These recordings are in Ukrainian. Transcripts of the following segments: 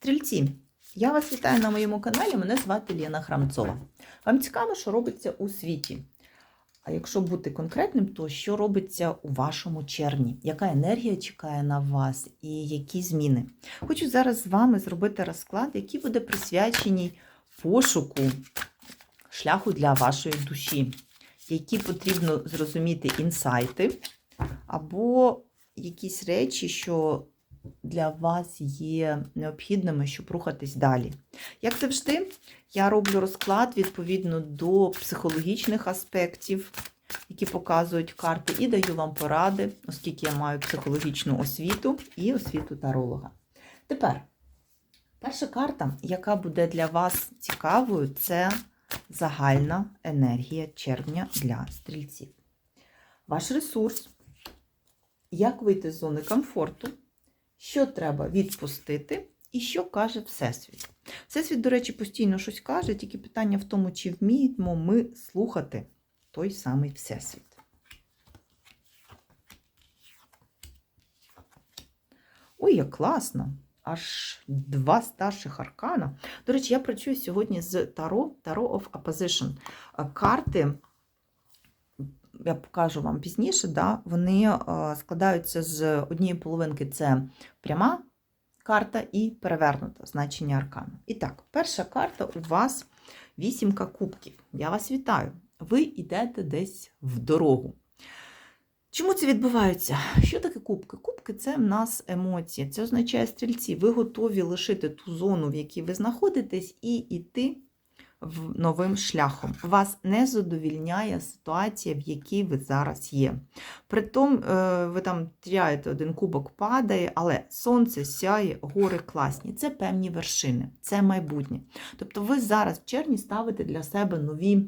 Стрільці, я вас вітаю на моєму каналі. Мене звати Лена Храмцова. Вам цікаво, що робиться у світі. А якщо бути конкретним, то що робиться у вашому червні? Яка енергія чекає на вас і які зміни? Хочу зараз з вами зробити розклад, який буде присвячений пошуку шляху для вашої душі, які потрібно зрозуміти інсайти, або якісь речі, що для вас є необхідними, щоб рухатись далі. Як завжди, я роблю розклад відповідно до психологічних аспектів, які показують карти, і даю вам поради, оскільки я маю психологічну освіту і освіту таролога. Тепер, перша карта, яка буде для вас цікавою, це загальна енергія червня для стрільців. Ваш ресурс. Як вийти з зони комфорту? Що треба відпустити, і що каже Всесвіт. Всесвіт, до речі, постійно щось каже, тільки питання в тому, чи вміємо ми слухати той самий Всесвіт. Ой, як класно! Аж два старших аркана. До речі, я працюю сьогодні з Таро, Таро of Opposition. Карти я покажу вам пізніше, да, вони складаються з однієї половинки це пряма карта і перевернута значення аркану. І так, перша карта у вас вісімка кубків. Я вас вітаю. Ви йдете десь в дорогу. Чому це відбувається? Що таке кубки? Кубки це в нас емоції. Це означає стрільці. Ви готові лишити ту зону, в якій ви знаходитесь, і йти новим шляхом. Вас не задовільняє ситуація, в якій ви зараз є. Притом, е, ви там тряєте, один кубок падає, але сонце сяє, гори класні. Це певні вершини, це майбутнє. Тобто, ви зараз в червні ставите для себе нові.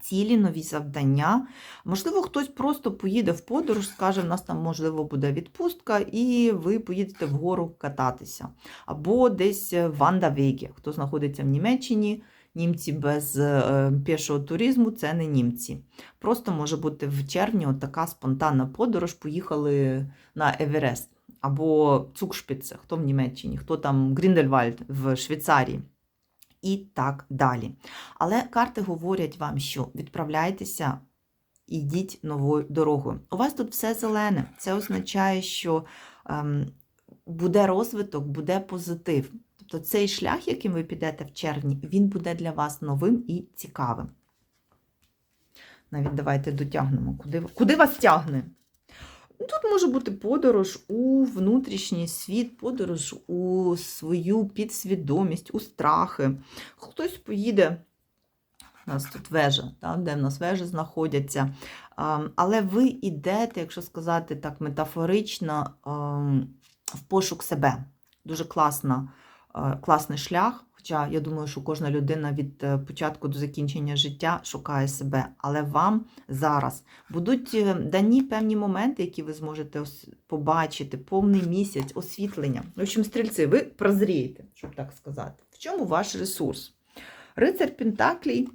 Цілі, нові завдання. Можливо, хтось просто поїде в подорож, скаже, в нас там, можливо, буде відпустка, і ви поїдете вгору кататися. Або десь в Андавегі, хто знаходиться в Німеччині, німці без е, пішого туризму це не німці. Просто може бути в червні така спонтанна подорож, поїхали на Еверест або Цукшпіце, хто в Німеччині, хто там Гріндельвальд в Швейцарії. І так далі. Але карти говорять вам, що відправляйтеся, ідіть новою дорогою. У вас тут все зелене. Це означає, що ем, буде розвиток, буде позитив. Тобто цей шлях, яким ви підете в червні, він буде для вас новим і цікавим. Навіть давайте дотягнемо, куди, куди вас тягне. Тут може бути подорож у внутрішній світ, подорож у свою підсвідомість, у страхи. Хтось поїде, у нас тут вежа, так, де в нас вежі знаходяться. Але ви йдете, якщо сказати так метафорично, в пошук себе. Дуже класна класний шлях. Хоча я думаю, що кожна людина від е, початку до закінчення життя шукає себе. Але вам зараз будуть е, дані певні моменти, які ви зможете побачити, повний місяць, освітлення. В общем, стрільці, ви прозрієте, щоб так сказати. В чому ваш ресурс? Рицар Пентаклій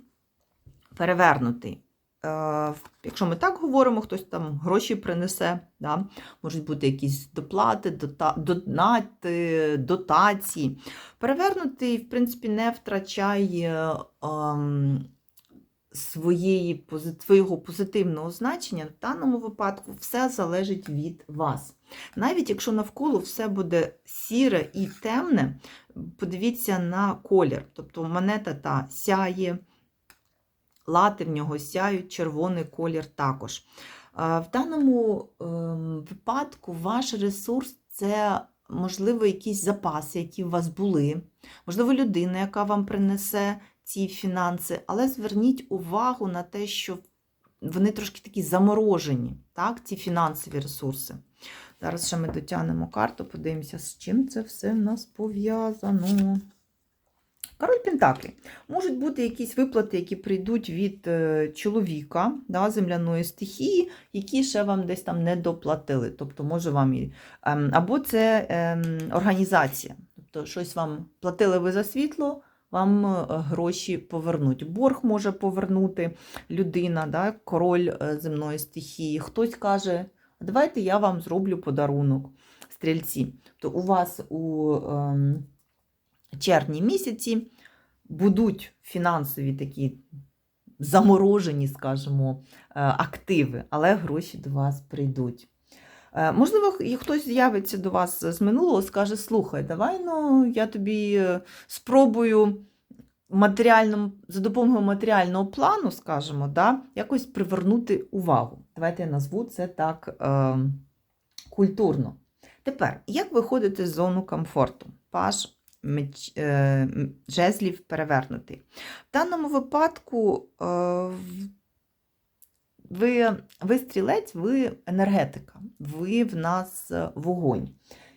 перевернутий. Е, якщо ми так говоримо, хтось там гроші принесе, да? можуть бути якісь доплати, донати, дотації. Перевернутий, в принципі, не втрачає ем, своєї, свого позитивного значення. В даному випадку все залежить від вас. Навіть якщо навколо все буде сіре і темне, подивіться на колір. Тобто монета та сяє лати в нього сяють, червоний колір також. В даному ем, випадку ваш ресурс це, можливо, якісь запаси, які у вас були, можливо, людина, яка вам принесе ці фінанси, але зверніть увагу на те, що вони трошки такі заморожені, так, ці фінансові ресурси. Зараз ще ми дотягнемо карту, подивимося, з чим це все в нас пов'язано. Король Пентаклі. Можуть бути якісь виплати, які прийдуть від е, чоловіка да, земляної стихії, які ще вам десь там не доплатили. Тобто, може вам і. Ем, або це ем, організація. Тобто, щось вам платили ви за світло, вам е, гроші повернуть. Борг може повернути людина, да, король е, земної стихії. Хтось каже, давайте я вам зроблю подарунок, стрільці. То у вас у. Червні місяці будуть фінансові такі заморожені, скажімо, е, активи, але гроші до вас прийдуть. Е, Можливо, і хтось з'явиться до вас з минулого, скаже: слухай, давай ну, я тобі е, спробую матеріальному, за допомогою матеріального плану, скажімо, да, якось привернути увагу. Давайте я назву це так е, культурно. Тепер, як виходити з зону комфорту? Паш меч, е, жезлів перевернутий. В даному випадку е, ви, ви стрілець, ви енергетика, ви в нас е, вогонь.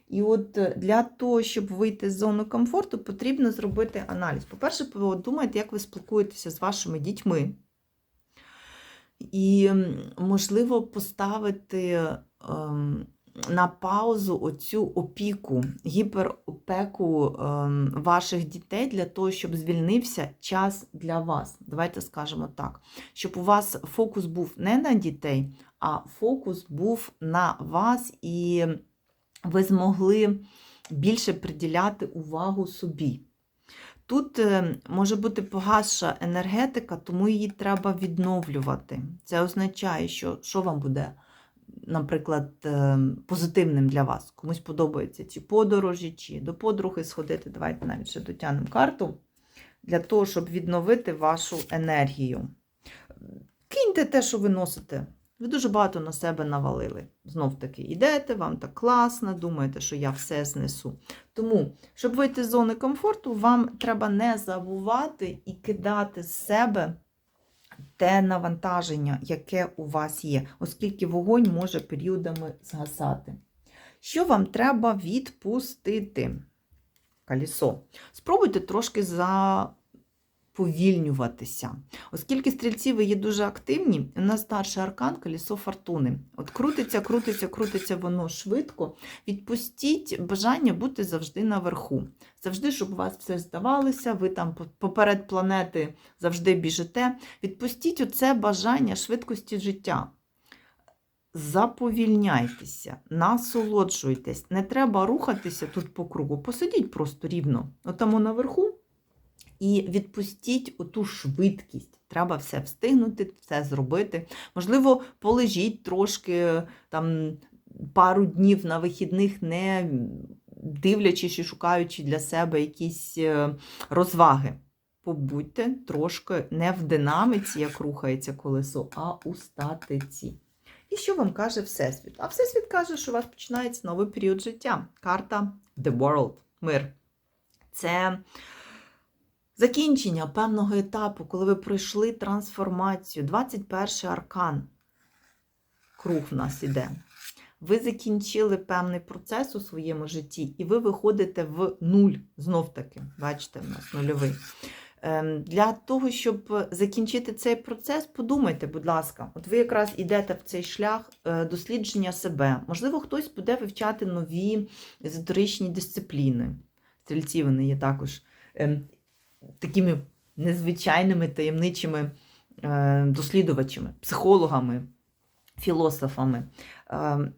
І от е, для того, щоб вийти з зони комфорту, потрібно зробити аналіз. По-перше, подумайте, як ви спілкуєтеся з вашими дітьми. І, можливо, поставити ем, на паузу оцю опіку, гіперопеку ем, ваших дітей для того, щоб звільнився час для вас. Давайте скажемо так, щоб у вас фокус був не на дітей, а фокус був на вас, і ви змогли більше приділяти увагу собі. Тут е, може бути погасша енергетика, тому її треба відновлювати. Це означає, що що вам буде, наприклад, е, позитивним для вас. Комусь подобаються ці подорожі, чи до подруги сходити. Давайте навіть ще дотягнемо карту для того, щоб відновити вашу енергію. Киньте те, що ви носите. Ви дуже багато на себе навалили. Знов таки йдете, вам так класно, думаєте, що я все знесу. Тому, щоб вийти з зони комфорту, вам треба не забувати і кидати з себе те навантаження, яке у вас є, оскільки вогонь може періодами згасати. Що вам треба відпустити? Колесо. Спробуйте трошки заповільнюватися. Оскільки стрільці ви є дуже активні, у нас старший аркан колесо фортуни. От крутиться, крутиться, крутиться воно швидко. Відпустіть бажання бути завжди наверху. Завжди, щоб у вас все здавалося, ви там поперед планети завжди біжите. Відпустіть оце бажання швидкості життя. Заповільняйтеся, насолоджуйтесь. Не треба рухатися тут по кругу. Посидіть просто рівно, отамо наверху, і відпустіть оту швидкість. Треба все встигнути, все зробити. Можливо, полежіть трошки там пару днів на вихідних, не дивлячись і шукаючи для себе якісь е, розваги. Побудьте трошки не в динаміці, як рухається колесо, а у статиці. І що вам каже Всесвіт? А Всесвіт каже, що у вас починається новий період життя. Карта The World, мир. Це закінчення певного етапу, коли ви пройшли трансформацію. 21 аркан. Круг в нас іде. Ви закінчили певний процес у своєму житті, і ви виходите в нуль. Знов таки, бачите, в нас нульовий. Ем, Для того, щоб закінчити цей процес, подумайте, будь ласка, от ви якраз йдете в цей шлях е, дослідження себе. Можливо, хтось буде вивчати нові езотеричні дисципліни. Стрільці вони є також ем, такими незвичайними таємничими е, дослідувачами, психологами, філософами. Ем,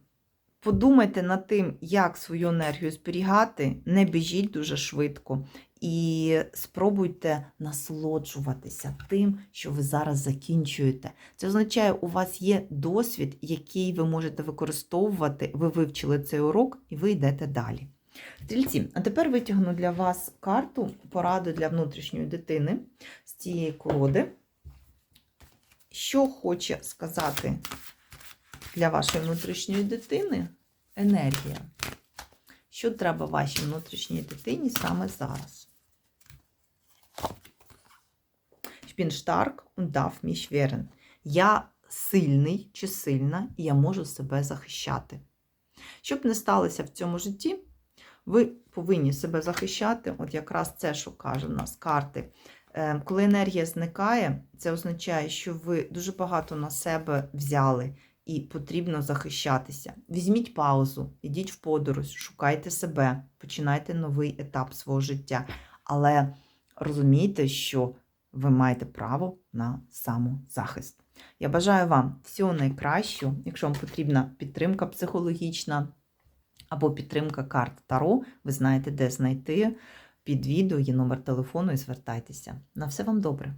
Подумайте над тим, як свою енергію зберігати, не біжіть дуже швидко і спробуйте насолоджуватися тим, що ви зараз закінчуєте. Це означає, у вас є досвід, який ви можете використовувати, ви вивчили цей урок і ви йдете далі. Стрільці, а тепер витягну для вас карту пораду для внутрішньої дитини з цієї колоди. Що хоче сказати для вашої внутрішньої дитини енергія? Що треба вашій внутрішній дитині саме зараз? Ich bin stark und darf. Я сильний чи сильна, і я можу себе захищати. Щоб не сталося в цьому житті, ви повинні себе захищати. От якраз це, що каже в нас карти. Е, Коли енергія зникає, це означає, що ви дуже багато на себе взяли і потрібно захищатися. Візьміть паузу, ідіть в подорож, шукайте себе, починайте новий етап свого життя. Але розумійте, що ви маєте право на самозахист. Я бажаю вам всього найкращого. Якщо вам потрібна підтримка психологічна або підтримка карт Таро, ви знаєте, де знайти. Під відео є номер телефону і звертайтеся. На все вам добре.